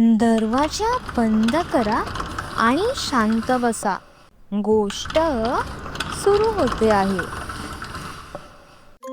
दरवाजा बंद करा आणि शांत बसा. गोष्ट सुरू होते आहे.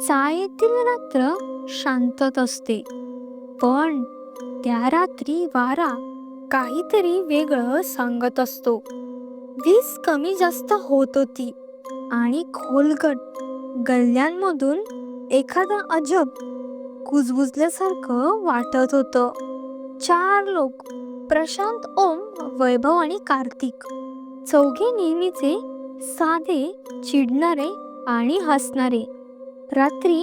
चाळीतील रात्र शांतत असते. पण त्या रात्री वारा काहीतरी वेगळं सांगत असतो. वीज कमी जास्त होत होती आणि खोलगट गल्ल्यांमधून एखादा अजब कुजबुजल्यासारखं वाटत होतं. चार लोक प्रशांत ओम वैभव आणि कार्तिक. चौघे नेहमीचे साधे चिडणारे आणि हसणारे. रात्री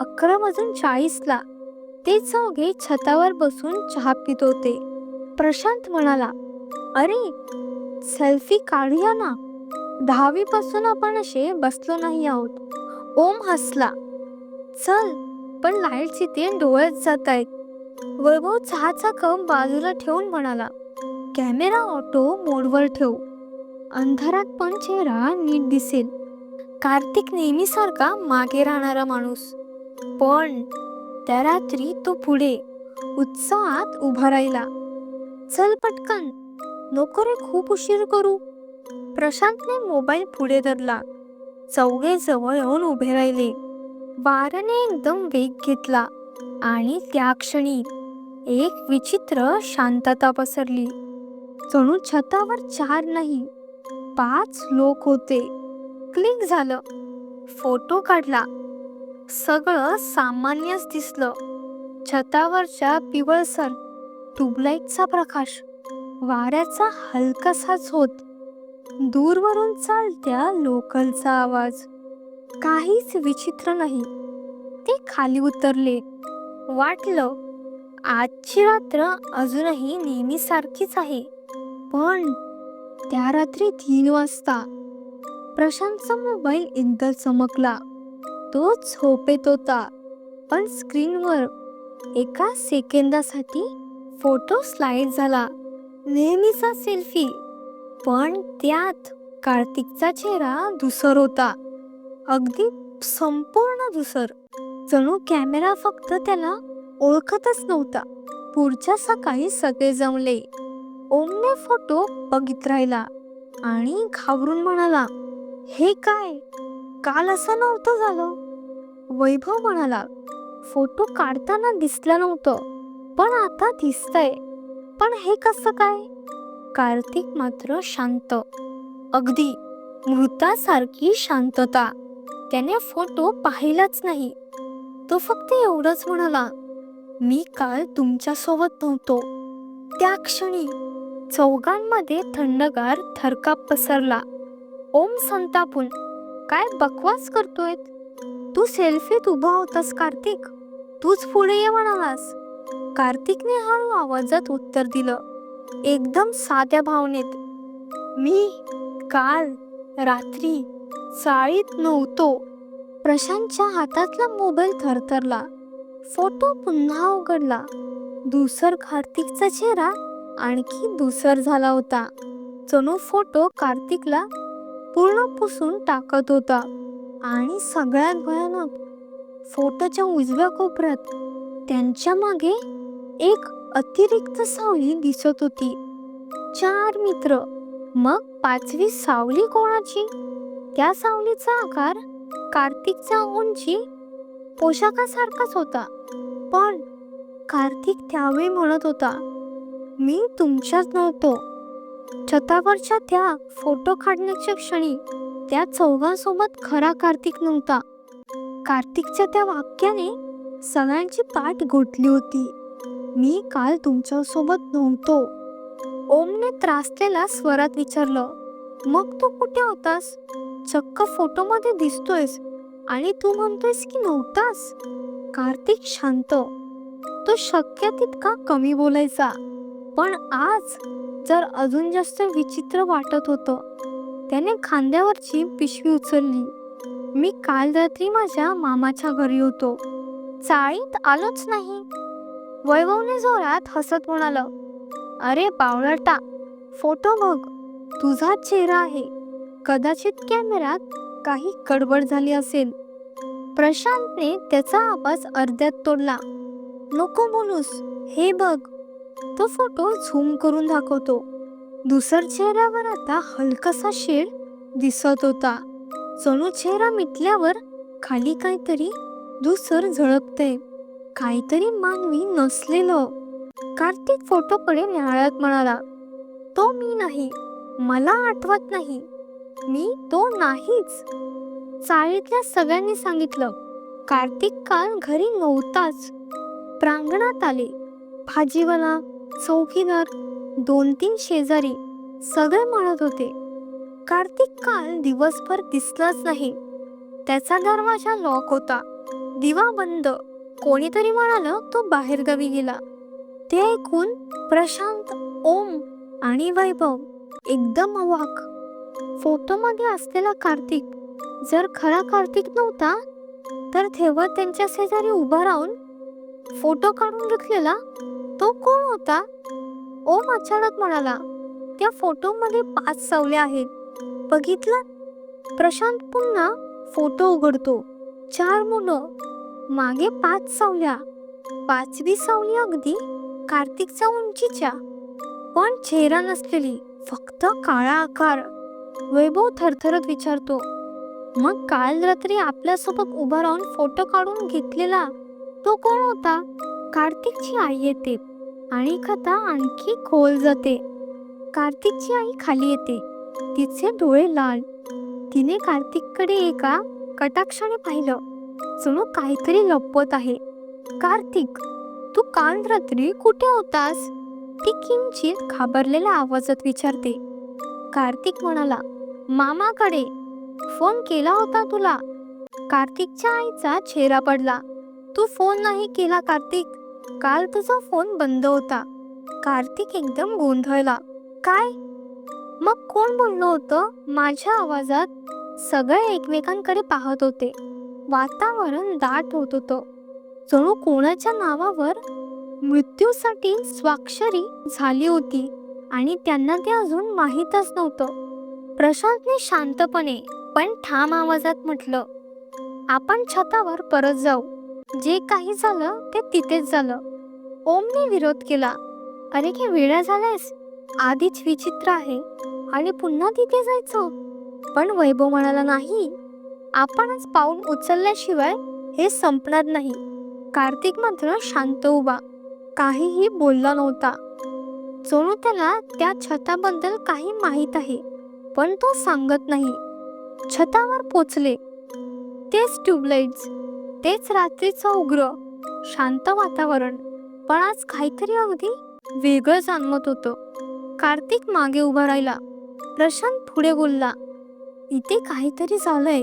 अकरा वाजून चाळीसला ते चौघे छतावर बसून चहा पित होते. प्रशांत म्हणाला अरे सेल्फी काढूया ना. दहावी पासून आपण असे बसलो नाही आहोत. ओम हसला चल पण लाईटची ते डोळ्यात जात आहेत. वैभव चहाचा कप बाजूला ठेवून म्हणाला कॅमेरा ऑटो मोडवर ठेव. अंधारात पण चेहरा नीट दिसेल. कार्तिक नेहमीसारखा मागे राहणारा माणूस. पण त्या रात्री तो पुढे उत्साहात उभा राहिला. चल पटकन. नको रे खूप उशीर करू. प्रशांतने मोबाईल पुढे धरला. चौघे जवळ येऊन उभे राहिले. वाराने एकदम वेग घेतला. आणि त्या क्षणी एक विचित्र शांतता पसरली. जणू छतावर चार नाही पाच लोक होते. क्लिक झालं. फोटो काढला. सगळं सामान्यच दिसलं. छतावरच्या पिवळसर ट्यूबलाईटचा प्रकाश वाऱ्याचा हलकासाच होत. दूरवरून चालत्या लोकलचा आवाज. काहीच विचित्र नाही. ते खाली उतरले. वाटलं आजची रात्र अजूनही नेहमीसारखीच आहे. पण त्या रात्री तीन वाजता प्रशांतचा मोबाईल एकदा चमकला. तो झोपेत होता. पण स्क्रीनवर एका सेकंदासाठी फोटो स्लाइड झाला. नेहमीचा सेल्फी पण त्यात कार्तिकचा चेहरा धुसर होता. अगदी संपूर्ण धुसर. जणू कॅमेरा फक्त त्याला ओळखतच नव्हता. पुढच्या सकाळी सगळे जमले. ओमने फोटो बघित राहिला आणि घाबरून म्हणाला हे काय? काल असं नव्हतं झालं. वैभव म्हणाला फोटो काढताना दिसला नव्हतं पण आता दिसतंय. पण हे कसं काय? कार्तिक मात्र शांत. अगदी मृतासारखी शांतता. त्याने फोटो पाहिलाच नाही. तो फक्त एवढंच म्हणाला मी काल तुमच्यासोबत नव्हतो. त्या क्षणी चौघांमध्ये थंडगार थरकाप पसरला. ओम संतापून काय बकवास करतोय तू सेल्फीत उभा होतास कार्तिक. तूच पुढे ये म्हणालास. कार्तिकने हळू आवाजात उत्तर दिलं एकदम साध्या भावनेत. मी काल रात्री चाळीत नव्हतो. प्रशांतच्या हातातला मोबाईल थरथरला. फोटो पुन्हा उघडला. दुसर कार्तिकचा चेहरा आणखी दुसर झाला होता. जणू फोटो कार्तिकला पूर्ण पुसून टाकत होता. आणि सगळ्यात भयानक फोटोच्या उजव्या कोपऱ्यात त्यांच्या मागे एक अतिरिक्त सावली दिसत होती. चार मित्र. मग पाचवी सावली कोणाची? त्या सावलीचा आकार कार्तिकचा उंची पोशाखासारखाच होता. पण कार्तिक त्यावेळी म्हणत होता मी तुमच्याच नव्हतो. छतावरच्या त्या फोटो काढण्याच्या क्षणी त्या चौघांसोबत खरा कार्तिक नव्हता. कार्तिकच्या त्या वाक्याने सगळ्यांची पाठ गोठली होती. मी काल तुमच्यासोबत नव्हतो. ओमने त्रासलेला स्वरात विचारलं मग तू कुठे होतास? चक्क फोटोमध्ये दिसतोयस आणि तू म्हणतोयस की नव्हतास. कार्तिक शांत. तो शक्य तितका कमी बोलायचा. पण आज जर अजून जास्त विचित्र वाटत होतं त्याने खांद्यावरची पिशवी उचलली. मी काल रात्री माझ्या मामाच्या घरी होतो. चाळीत आलोच नाही. वैभवने जोरात हसत म्हणालं अरे बावळटा फोटो बघ. तुझा चेहरा आहे. कदाचित कॅमेऱ्यात काही गडबड झाली असेल. प्रशांतने त्याचा आवाज अर्ध्यात तोडला. नको बोलूस. हे बघ. तो फोटो झूम करून दाखवतो. दुसर चेहऱ्यावर आता हलकासा शेड दिसत होता. जणू चेहरा मिटल्यावर खाली काहीतरी दुसर झळकते. काहीतरी मानवी नसलेलं. कार्तिक फोटोकडे न्याळ्यात म्हणाला तो मी नाही. मला आठवत नाही. मी तो नाहीच. चाळीतल्या सगळ्यांनी सांगितलं कार्तिक काल घरी नव्हताच. प्रांगणात आले. भाजीवाला चौकीदार दोन तीन शेजारी सगळे म्हणत होते कार्तिक काल दिवसभर दिसलाच नाही. त्याचा दरवाजा लॉक होता. दिवा बंद. कोणीतरी म्हणालं तो बाहेरगावी गेला. ते ऐकून प्रशांत ओम आणि वैभव एकदम अवाक. फोटोमध्ये असलेला कार्तिक. जर खरा कार्तिक नव्हता तर तेव्हा त्यांच्या शेजारी उभा राहून फोटो काढून घेतलेला तो कोण होता? ओम अचानक म्हणाला त्या फोटोमध्ये पाच सावल्या आहेत. बघितलं? प्रशांत पुन्हा फोटो उघडतो. चार मुलं. मागे पाच सावल्या. पाचवी सावली अगदी कार्तिकच्या उंचीच्या. पण चेहरा नसलेली. फक्त काळा आकार. वैभव थरथरत विचारतो मग काल रात्री आपल्यासोबत उभा राहून फोटो काढून घेतलेला तो कोण होता? कार्तिकची आई येते आणि कथा आणखी खोल जाते. कार्तिकची आई खाली येते. तिचे डोळे लाल. तिने कार्तिककडे एका कटाक्षाने पाहिलं. जणू काहीतरी लपवत आहे. कार्तिक तू काल रात्री कुठे होतास? ती किंचित घाबरलेल्या आवाजात विचारते. कार्तिक म्हणाला मामाकडे फोन केला होता तुला. कार्तिकच्या आईचा चेहरा पडला. तू फोन नाही केला कार्तिक. काल तुझा फोन बंद होता. कार्तिक एकदम गोंधळला. काय? मग कोण बोललो होतं माझ्या आवाजात? सगळे एकमेकांकडे पाहत होते. वातावरण दाट होत होतं. जणू कोणाच्या नावावर मृत्यूसाठी स्वाक्षरी झाली होती. आणि त्यांना ते अजून माहीतच नव्हतं. प्रशांतने शांतपणे पण ठाम आवाजात म्हटलं आपण छतावर परत जाऊ. जे काही झालं ते तिथेच झालं. ओमने विरोध केला अरे की वेळा झाल्यास? आधीच विचित्र आहे. आणि पुन्हा तिथे जायचं? पण वैभव म्हणाला नाही. आपणच पाऊल उचलल्याशिवाय हे संपणार नाही. कार्तिक मात्र शांत उभा. काहीही बोलला नव्हता. जणू त्याला त्या छताबद्दल काही माहीत आहे पण तो सांगत नाही. छतावर पोचले. तेच ट्यूबलाइट्स तेच रात्रीचं उग्र शांत वातावरण पण आज काहीतरी अगदी वेगळं जाणवत होतं. कार्तिक मागे उभा राहिला. प्रशांत पुढे बोलला इथे काहीतरी झालंय.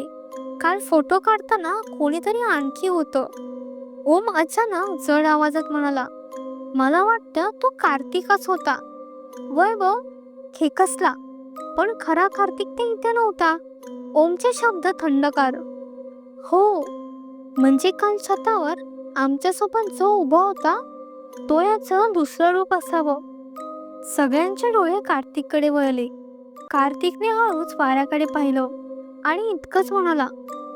काल फोटो काढताना कोणीतरी आणखी होतं. ओम अचानक जड आवाजात म्हणाला मला वाटतं तो कार्तिकच होता. वैभव खेकसला. पण खरा कार्तिक ते इथे नव्हता. ओमचे शब्द थंडकार हो म्हणजे काल छतावर आमच्यासोबत जो उभा होता तो याचं दुसरं रूप असावं. सगळ्यांचे डोळे कार्तिककडे वळले. कार्तिकने हळूच वाऱ्याकडे पाहिलं आणि इतकंच म्हणाला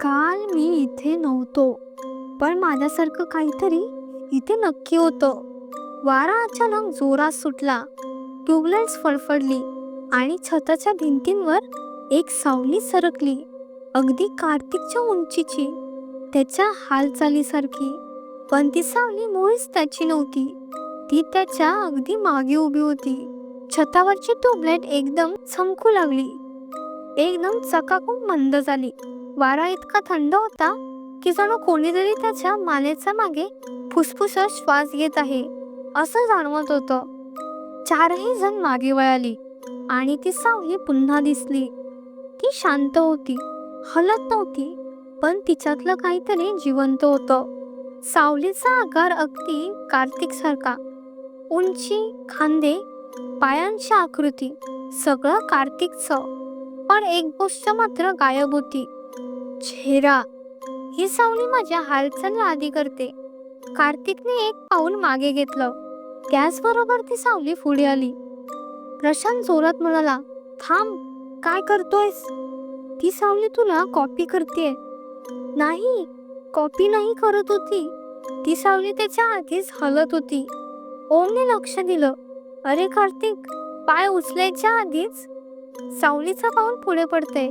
काल मी इथे नव्हतो पण माझ्यासारखं काहीतरी इथे नक्की होतं. वारा अचानक जोरात सुटला. ट्यूबलाइट्स फडफडली आणि छताच्या भिंतींवर एक सावली सरकली. अगदी कार्तिकच्या उंचीची त्याच्या हालचालीसारखी. पण ती सावली मुळीच त्याची नव्हती. ती त्याच्या अगदी मागे उभी होती. छतावरची ट्यूबलाइट एकदम चमकू लागली. एकदम चकाकून मंद झाली. वारा इतका थंड होता की जणू कोणीतरी त्याच्या मानेच्या मागे फुसफुसत श्वास घेत आहे. असं जाणवत होतं. चारही जण मागे वळाली आणि ती सावली पुन्हा दिसली. ती शांत होती हलत नव्हती पण तिच्यातलं काहीतरी जिवंत होतं. सावलीचा आकार अगदी कार्तिक सारखा उंची खांदे पायांची आकृती सगळं कार्तिकचं. पण एक गोष्ट मात्र गायब होती. चेहरा ही सावली माझ्या हालचाल आधी करते. कार्तिकने एक पाऊल मागे घेतलं. त्याचबरोबर ती सावली पुढे आली. प्रशांत जोरात म्हणाला थांब काय करतोयस? ती सावली तुला कॉपी करते नाही कॉपी नाही करत होती. ती सावली त्याच्या आधीच हलत होती. ओमने लक्ष दिलं. अरे कार्तिक पाय उचलायच्या आधीच सावलीचं पाऊल पुढे पडते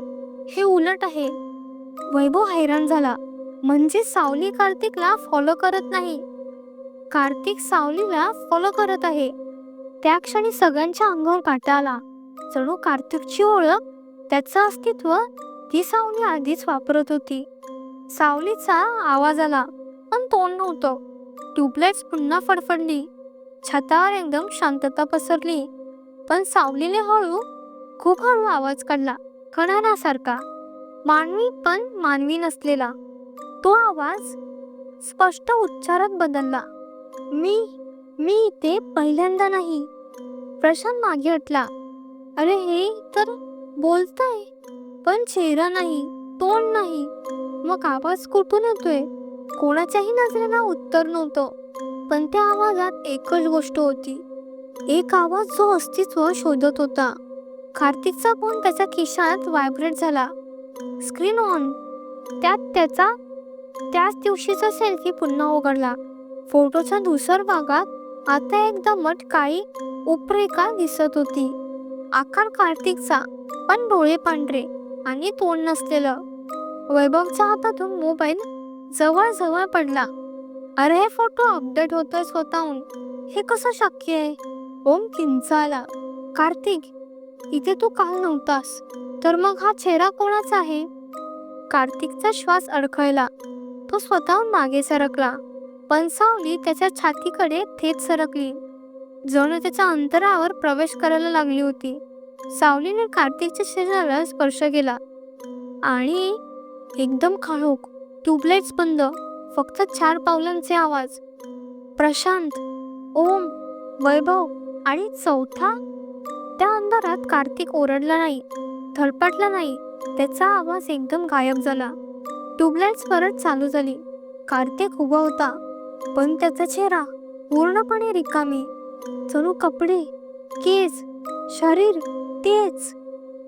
हे उलट आहे. वैभव हैराण झाला. म्हणजे सावली कार्तिकला फॉलो करत नाही. कार्तिक सावलीला फॉलो करत आहे. त्या क्षणी सगळ्यांच्या अंगावर काटा आला. जणू कार्तिकची ओळख त्याचं अस्तित्व ती सावली आधीच वापरत होती. सावलीचा आवाज आला पण तोंड नव्हतं. ट्यूबलाईट्स पुन्हा फडफडली. छतावर एकदम शांतता पसरली. पण सावलीने हळू खूप हळू आवाज काढला कणारासारखा मानवी पण मानवी नसलेला. तो आवाज स्पष्ट उच्चारात बदलला. मी मी इथे पहिल्यांदा नाही. प्रशांत मागे हटला. अरे हे तर बोलतय पण चेहरा नाही तोंड नाही. मग आवाज कुठून येतोय? कोणाच्याही नजरेला उत्तर नव्हतं पण त्या आवाजात एकच गोष्ट होती. एक आवाज जो अस्तित्व शोधत होता. कार्तिकचा फोन त्याच्या खिशात व्हायब्रेट झाला. Screen on. त्यात त्याचा त्याच दिवशीचा सेल्फी पुन्हा उघडला. फोटोच्या धुसर भागात आता एक दमट काळी उपरेखा दिसत होती. आकार कार्तिकचा पण डोळे पांढरे आणि तोंड नसलेलं. वैभवच्या हातातून मोबाईल जवळ जवळ पडला. अरे हे फोटो अपडेट होतोय स्वतःहून. हे कसं शक्य आहे? ओम किंचाला कार्तिक इथे तू काल नव्हतास. तर मग हा चेहरा कोणाचा आहे? कार्तिकचा श्वास अडखळला. तो स्वतःहून मागे सरकला. पण सावली त्याच्या छातीकडे थेट सरकली. जणू त्याच्या अंतरावर प्रवेश करायला लागली होती. सावलीने कार्तिकच्या शरीराला स्पर्श केला. आणि एकदम काळोख ट्यूबलाईट्स बंद फक्त चार पावलांचे आवाज. प्रशांत ओम वैभव आणि चौथा. त्या अंधारात कार्तिक ओरडला नाही थरपटला नाही. त्याचा आवाज एकदम गायब झाला. ट्यूबलाईट्स परत चालू झाली. कार्तिक उभा होता. पण त्याचा चेहरा पूर्णपणे रिकामी. जणू कपडे केस शरीर तेच.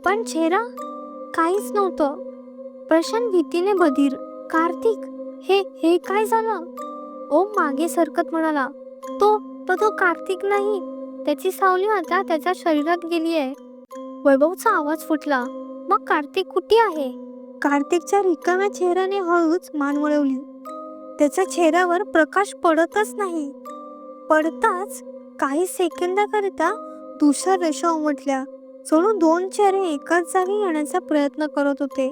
पण चेहरा काहीच नव्हतं. प्रशांत भीतीने बधीर कार्तिक हे हे काय झालं? ओम मागे सरकत म्हणाला तो तो तो कार्तिक नाही. त्याची सावली आता त्याच्या शरीरात गेली आहे वैभवचा आवाज फुटला मग कार्तिक कुठे आहे? कार्तिकच्या रिकाम्या चेहऱ्याने हळूच मान वळवली. त्याच्या चेहऱ्यावर प्रकाश पडतच नाही. पडताच काही सेकंदाकरिता दुसऱ्या रेषा उमटल्या. जणू दोन चेहरे एकाच जागी येण्याचा प्रयत्न करत होते.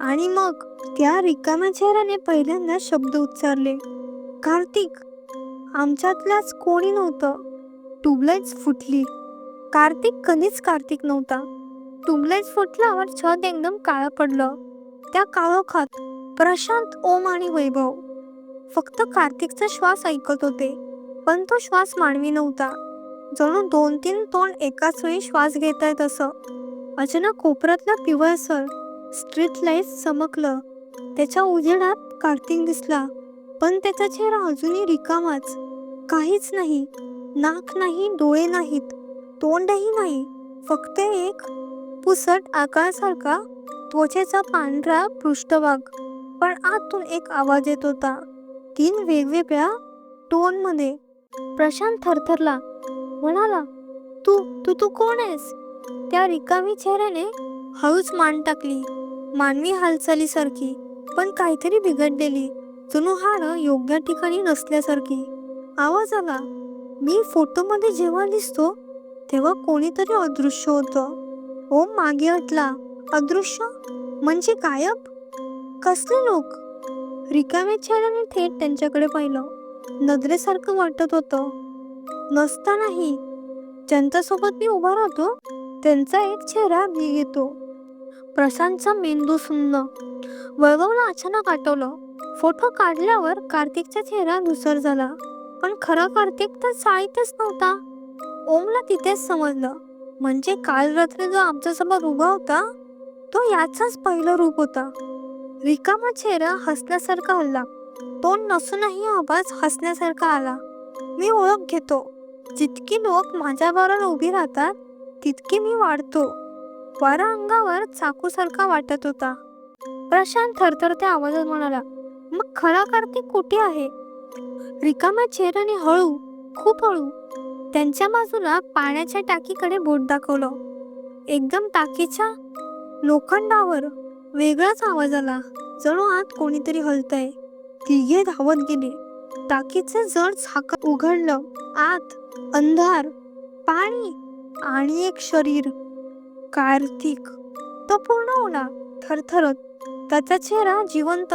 आणि मग त्या रिकाम्या चेहऱ्याने पहिल्यांदा शब्द उच्चारले. कार्तिक आमच्यातल्याच कोणी नव्हतं. ट्यूबलाईट्स फुटली. कार्तिक कधीच कार्तिक नव्हता. ट्यूबलाईट फुटल्यावर छत एकदम काळं पडलं. त्या काळोखात प्रशांत ओम आणि वैभव. फक्त कार्तिकचा श्वास ऐकत होते पण तो श्वास मानवी नव्हता. जणू दोन तीन तोंड एकाच वेळी श्वास घेत आहेत असं. अचानक कोपऱ्यातलं पिवळसर स्ट्रीट लाइट चमकलं. त्याच्या उजेडात कार्तिक दिसला पण त्याचा चेहरा अजूनही रिकामाच. काहीच नाही नाक नाही डोळे नाहीत तोंडही नाही फक्त एक पुसट आकारासारखा त्वचेचा पांढरा पृष्ठभाग. पण आतून एक आवाज येत होता. तीन वेगवेगळ्या टोनमध्ये. प्रशांत थरथरला. म्हणाला तू तू तू कोण आहेस? त्या रिकामी चेहऱ्याने हळूच मान टाकली. मानवी हालचालीसारखी पण काहीतरी बिघडलेली. जणू हाड योग्य ठिकाणी नसल्यासारखी. आवाज आला मी फोटोमध्ये जेव्हा दिसतो तेव्हा कोणीतरी अदृश्य होतं. ओम मागे हटला. अदृश्य? म्हणजे गायब? कसले लोक? रिकाम्या चेहऱ्याने थेट त्यांच्याकडे पाहिलं. नजरेसारखं वाटत होतं. नसतानाही ज्यांच्यासोबत मी उभा राहतो त्यांचा एक चेहरा मी येतो. प्रशांतचा मेंदू सुन्न. वैभवला अचानक आठवलं. फोटो काढल्यावर कार्तिकचा चेहरा धुसर झाला. पण खरा कार्तिक तर चाळीतच नव्हता. ओमला तिथेच समजलं. म्हणजे काल रात्री जो आमच्यासमोर उभा होता तो याचाच पहिलं रूप होता. रिकामा चेहरा हसण्यासारखा हल्ला तोंड नसूनही आवाज हसण्यासारखा आला. मी ओळख घेतो. जितकी लोक माझ्याबरोबर उभी राहतात तितकी मी वाढतो. वारा अंगावर चाकूसारखा वाटत होता. प्रशांत थरथरत्या आवाजात म्हणाला मग खरा कार्तिक कुठे आहे? रिकाम्या चेहऱ्याने हळू खूप हळू त्यांच्या बाजूला पाण्याच्या टाकीकडे बोट दाखवलं. एकदम टाकीच्या लोखंडावर वेगळाच आवाज आला. जणू आत कोणीतरी हलतंय. तिघे धावत गेले. टाकीचं जड झाक उघडलं. आत अंधार पाणी आणि एक शरीर. कार्तिक. तो पूर्ण ओला थरथरत. त्याचा चेहरा जिवंत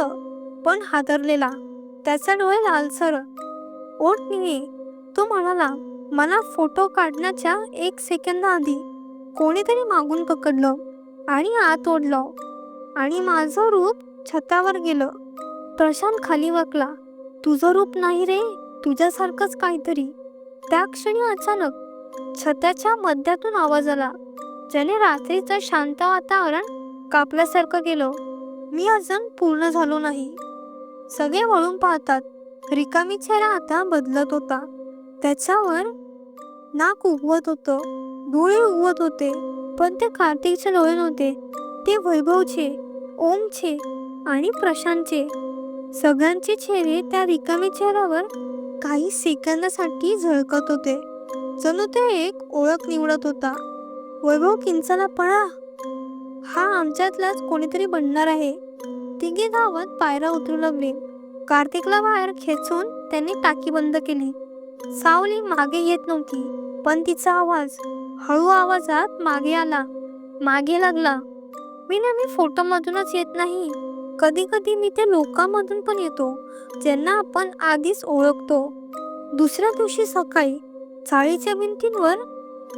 पण हादरलेला. त्याचा डोळे लालसर. ओट निळे तो म्हणाला मला फोटो काढण्याच्या एक सेकंद आधी कोणीतरी मागून पकडलं. आणि आत ओढलो. आणि माझं रूप छतावर गेलं. प्रशांत खाली वकला तुझं रूप नाही रे तुझ्यासारखंच काहीतरी. त्या क्षणी अचानक छताच्या मध्यातून आवाज आला. ज्याने रात्रीचं शांत वातावरण कापल्यासारखं गेलं मी अजून पूर्ण झालो नाही. सगळे वळून पाहतात. रिकामी चेहरा आता बदलत होता. त्याच्यावर नाक उगवत होतं. डोळे उगवत होते. पण ते कार्तिकचे डोळे नव्हते. ते वैभवचे ओमचे आणि प्रशांतचे. सगळ्यांचे चेहरे त्या रिकामी चेहऱ्यावर काही सेकंदासाठी झळकत होते. जणू ते एक ओळख निवडत होता. वैभव किंचाला पळा. हा आमच्यातलाच कोणीतरी बनणार आहे. तिघे धावत पायऱ्या उतरू लागले. कार्तिकला बाहेर खेचून त्यांनी टाकी बंद केली. सावली मागे येत नव्हती पण तिचा आवाज हळू आवाजात मागे आला. मागे लागला. मी नेहमी फोटोमधूनच येत नाही. कधी कधी मी त्या लोकांमधून पण येतो ज्यांना आपण आधीच ओळखतो. दुसऱ्या दिवशी सकाळी चाळीच्या भिंतींवर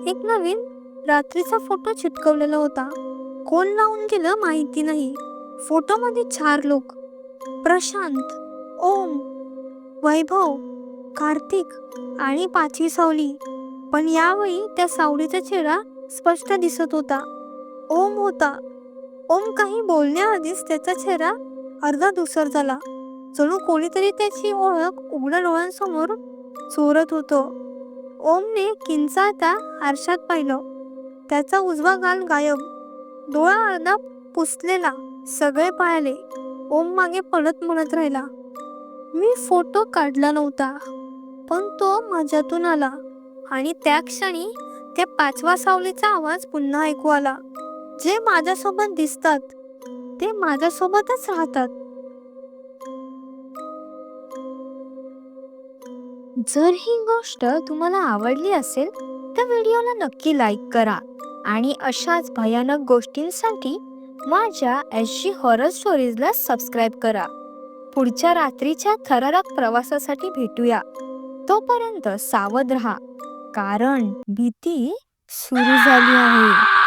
एक नवीन रात्रीचा फोटो चिटकवलेला होता. कोण लावून गेलं माहिती नाही. फोटोमध्ये चार लोक. प्रशांत ओम वैभव कार्तिक आणि पाचवी सावली. पण यावेळी त्या सावळीचा चेहरा स्पष्ट दिसत होता. ओम होता. ओम काही बोलण्याआधीच त्याचा चेहरा अर्धा धुसर झाला. जणू कोणीतरी त्याची ओळख उघड्या डोळ्यांसमोर चोरत होतो. ओमने किंचाळता आरशात पाहिलं. त्याचा उजवा गाल गायब. डोळा अर्धा पुसलेला. सगळे पाहिले. ओम मागे पडत म्हणत राहिला. मी फोटो काढला नव्हता. पण तो माझ्यातून आला. आणि त्या क्षणी त्या पाचवा सावलीचा आवाज पुन्हा ऐकू आला. जे माझ्यासोबत दिसतात ते माझ्यासोबतच राहतात. जर ही गोष्ट तुम्हाला आवडली असेल तर व्हिडिओला नक्की लाईक करा आणि अशाच भयानक गोष्टींसाठी माझ्या एस जी हॉरर स्टोरीजला सबस्क्राईब करा. पुढच्या रात्रीच्या थरारक प्रवासासाठी भेटूया. तोपर्यंत सावध राहा. कारण भीती सुरू झाली आहे.